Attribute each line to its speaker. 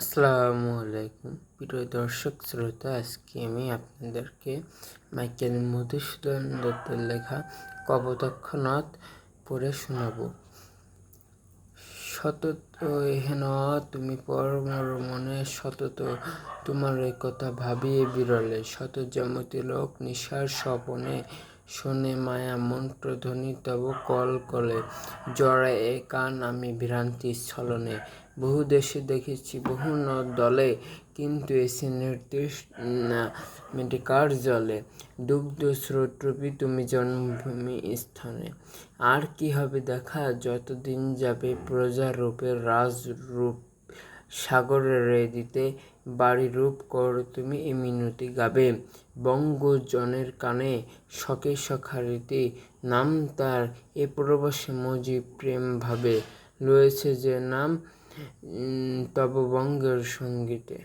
Speaker 1: আসসালামু আলাইকুম। প্রিয় দর্শক, শ্রোতা, আজকে আমি আপনাদেরকে মাইকেল মধুসূদন দত্তের লেখা কবতক্ষনাথ পড়ে শোনাব। সতত হেন তুমি পরমর মনে সতত। তোমার কথা ভাবিয়ে বিরলে শত জ্যামতি লোক নিশার স্বপনে। শোনে মায়া মন্ত্রধ্বনি তব কল কলে জড়ায় কান আমি ভ্রান্তি ছলনে। বহু দেশে দেখেছি, বহু নদ দলে, কিন্তু এসে নির্দেশ মেডিকার জলে। দুগ্ধ স্রোতরূপী তুমি জন্মভূমি স্থানে। আর কি হবে দেখা, যতদিন যাবে প্রজারূপের রাজরূপ সাগরের দিতে বাড়ি রূপ কর, তুমি এ মিনতি গাবে। বঙ্গজনের কানে শখে সখারিতে, নাম তার এ প্রবাসে মজি প্রেম ভাবে। রয়েছে যে নাম তব বঙ্গের সঙ্গীতে।